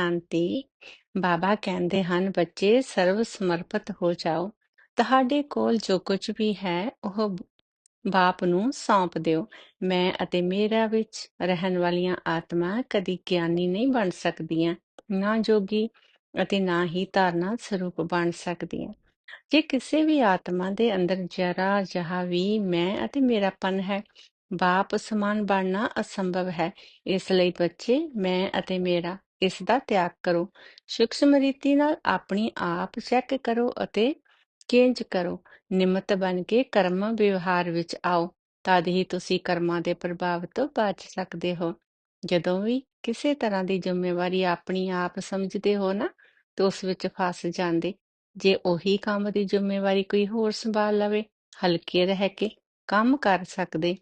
ਸ਼ਾਂਤੀ, ਬਾਬਾ ਕਹਿੰਦੇ ਹਨ, ਬੱਚੇ ਸਰਵ ਸਮਰਪਿਤ ਹੋ ਜਾਓ। ਤੁਹਾਡੇ ਕੋਲ ਜੋ ਕੁਝ ਵੀ ਹੈ, ਉਹ ਬਾਪ ਨੂੰ ਸੌਂਪ ਦਿਓ। ਮੈਂ ਅਤੇ ਮੇਰਾ ਵਿੱਚ ਰਹਿਣ ਵਾਲੀਆਂ ਆਤਮਾ ਕਦੀ ਗਿਆਨੀ ਨਹੀਂ ਬਣ ਸਕਦੀਆਂ, ਨਾ ਜੋਗੀ ਅਤੇ ਨਾ ਹੀ ਧਾਰਨਾ ਸਰੂਪ ਬਣ ਸਕਦੀਆਂ। ਜੇ ਕਿਸੇ ਵੀ ਆਤਮਾ ਦੇ ਅੰਦਰ ਜਰਾ ਜਹਾ ਵੀ ਮੈਂ ਅਤੇ ਮੇਰਾਪਨ ਹੈ, ਬਾਪ ਸਮਾਨ ਬਣਨਾ ਅਸੰਭਵ ਹੈ। ਇਸ ਲਈ ਬੱਚੇ, ਮੈਂ ਅਤੇ ਮੇਰਾ ਇਸਦਾ ਤਿਆਗ ਕਰੋ। ਸੂਖਸ਼ਮ ਰੀਤੀ ਨਾਲ ਆਪਣੀ ਆਪ ਚੈੱਕ ਕਰੋ ਅਤੇ ਚੇਂਜ ਕਰੋ। ਨਿਮਤ ਬਣ ਕੇ ਕਰਮ ਵਿਵਹਾਰ ਵਿੱਚ ਆਓ, ਤਦ ਹੀ ਤੁਸੀਂ ਕਰਮਾਂ ਦੇ ਪ੍ਰਭਾਵ ਤੋਂ ਬਚ ਸਕਦੇ ਹੋ। ਜਦੋਂ ਵੀ ਕਿਸੇ ਤਰ੍ਹਾਂ ਦੀ ਜ਼ਿੰਮੇਵਾਰੀ ਆਪਣੀ ਆਪ ਸਮਝਦੇ ਹੋ ਨਾ, ਤਾਂ ਉਸ ਵਿੱਚ ਫਸ ਜਾਂਦੇ। ਜੇ ਉਹੀ ਕੰਮ ਦੀ ਜ਼ਿੰਮੇਵਾਰੀ ਕੋਈ ਹੋਰ ਸੰਭਾਲ ਲਵੇ, ਹਲਕੇ ਰਹਿ ਕੇ ਕੰਮ ਕਰ ਸਕਦੇ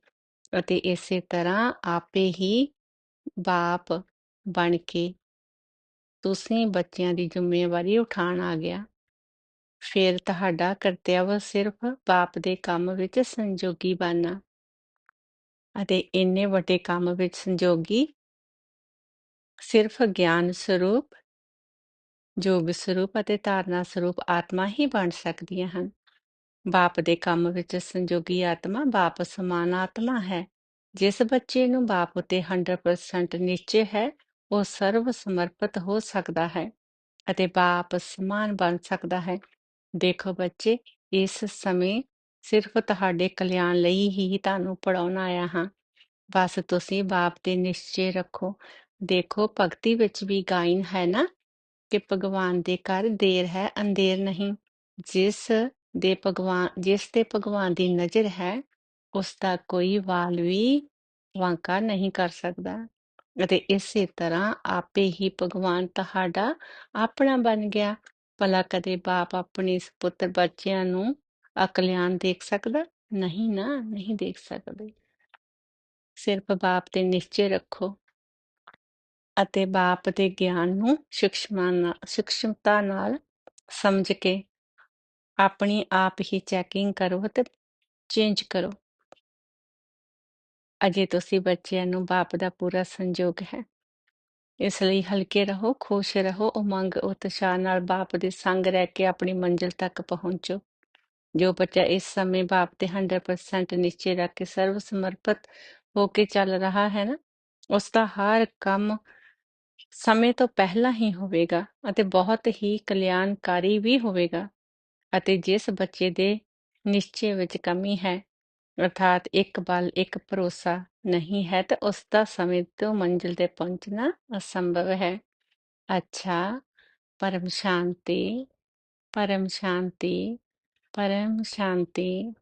ਅਤੇ ਇਸੇ ਤਰ੍ਹਾਂ ਆਪੇ ਹੀ ਬਾਪ ਬਣ ਕੇ ਤੁਸੀਂ ਬੱਚਿਆਂ ਦੀ ਜ਼ਿੰਮੇਵਾਰੀ ਉਠਾਉਣ ਆ ਗਿਆ। ਫਿਰ ਤੁਹਾਡਾ ਕਰਤੱਵ ਸਿਰਫ ਬਾਪ ਦੇ ਕੰਮ ਵਿੱਚ ਸੰਜੋਗੀ ਬਣਨਾ। ਅਤੇ ਇੰਨੇ ਵੱਡੇ ਕੰਮ ਵਿੱਚ ਸੰਜੋਗੀ ਸਿਰਫ ਗਿਆਨ ਸਰੂਪ, ਜੋਗ ਸਰੂਪ ਅਤੇ ਧਾਰਨਾ ਸਰੂਪ ਆਤਮਾ ਹੀ ਬਣ ਸਕਦੀਆਂ ਹਨ। ਬਾਪ ਦੇ ਕੰਮ ਵਿੱਚ ਸੰਜੋਗੀ ਆਤਮਾ ਬਾਪ ਸਮਾਨ ਆਤਮਾ ਹੈ। ਜਿਸ ਬੱਚੇ ਨੂੰ ਬਾਪ ਉਤੇ 100% ਨਿਸ਼ਚੈ ਹੈ ਉਹ ਸਰਵ ਸਮਰਪਿਤ ਹੋ ਸਕਦਾ ਹੈ ਅਤੇ ਬਾਪ ਸਮਾਨ ਬਣ ਸਕਦਾ ਹੈ। ਦੇਖੋ ਬੱਚੇ, ਇਸ ਸਮੇਂ ਸਿਰਫ ਤੁਹਾਡੇ ਕਲਿਆਣ ਲਈ ਹੀ ਤੁਹਾਨੂੰ ਪੜਾਉਣ ਆਇਆ ਹਾਂ। ਬਸ ਤੁਸੀਂ ਬਾਪ ਦੇ ਨਿਸ਼ਚੇ ਰੱਖੋ। ਦੇਖੋ ਭਗਤੀ ਵਿੱਚ ਵੀ ਗਾਇਨ ਹੈ ਨਾ ਕਿ ਭਗਵਾਨ ਦੇ ਘਰ ਦੇਰ ਹੈ, ਅੰਧੇਰ ਨਹੀਂ। ਜਿਸ ਦੇ ਭਗਵਾਨ, ਜਿਸ ਤੇ ਭਗਵਾਨ ਦੀ ਨਜ਼ਰ ਹੈ, ਉਸ ਦਾ ਕੋਈ ਵਾਲ ਵੀ ਵਾਂਕਾ ਨਹੀਂ ਕਰ ਸਕਦਾ। ਅਤੇ ਇਸੇ ਤਰ੍ਹਾਂ ਆਪੇ ਹੀ ਭਗਵਾਨ ਤੁਹਾਡਾ ਆਪਣਾ ਬਣ ਗਿਆ। ਭਲਾ ਕਦੇ ਬਾਪ ਆਪਣੇ ਪੁੱਤਰ ਬੱਚਿਆਂ ਨੂੰ ਅਕਲਿਆਣ ਦੇਖ ਸਕਦਾ? ਨਹੀਂ ਨਾ, ਨਹੀਂ ਦੇਖ ਸਕਦੇ। ਸਿਰਫ ਬਾਪ ਤੇ ਨਿਸ਼ਚੈ ਰੱਖੋ ਅਤੇ ਬਾਪ ਦੇ ਗਿਆਨ ਨੂੰ ਸੂਖਸ਼ਮਾਂ ਨਾਲ ਸੂਖਸ਼ਮਤਾ ਨਾਲ ਸਮਝ ਕੇ ਆਪਣੀ ਆਪ ਹੀ ਚੈਕਿੰਗ ਕਰੋ ਅਤੇ ਚੇਂਜ ਕਰੋ। ਅਜੇ ਤੁਸੀਂ ਬੱਚਿਆਂ ਨੂੰ ਬਾਪ ਦਾ ਪੂਰਾ ਸੰਯੋਗ ਹੈ। ਇਸ ਲਈ ਹਲਕੇ ਰਹੋ, ਖੁਸ਼ ਰਹੋ, ਉਮੰਗ ਉਤਸ਼ਾਹ ਨਾਲ ਬਾਪ ਦੇ ਸੰਗ ਰਹਿ ਕੇ ਆਪਣੀ ਮੰਜ਼ਿਲ ਤੱਕ ਪਹੁੰਚੋ। ਜੋ ਬੱਚਾ ਇਸ ਸਮੇਂ ਬਾਪ ਤੇ 100% ਨਿਸ਼ਚੈ ਰੱਖ ਕੇ ਸਰਵ ਸਮਰਪਿਤ ਹੋ ਕੇ ਚੱਲ ਰਿਹਾ ਹੈ ਨਾ ਉਸ ਦਾ ਹਰ ਕੰਮ ਸਮੇਂ ਤੋਂ ਪਹਿਲਾਂ ਹੀ ਹੋਵੇਗਾ ਅਤੇ ਬਹੁਤ ਹੀ ਕਲਿਆਣਕਾਰੀ ਵੀ ਹੋਵੇਗਾ ਅਤੇ ਜਿਸ ਬੱਚੇ ਦੇ ਨਿਸ਼ਚੈ ਵਿੱਚ ਕਮੀ ਹੈ ਅਰਥਾਤ ਇੱਕ ਬਲ, ਇੱਕ ਭਰੋਸਾ ਨਹੀਂ ਹੈ ਤਾਂ ਉਸ ਦਾ ਸਮੇਂ ਤੋਂ ਮੰਜ਼ਿਲ ਤੇ ਪਹੁੰਚਣਾ ਅਸੰਭਵ ਹੈ। ਅੱਛਾ, ਪਰਮ ਸ਼ਾਂਤੀ ਪਰਮ ਸ਼ਾਂਤੀ ਪਰਮ ਸ਼ਾਂਤੀ।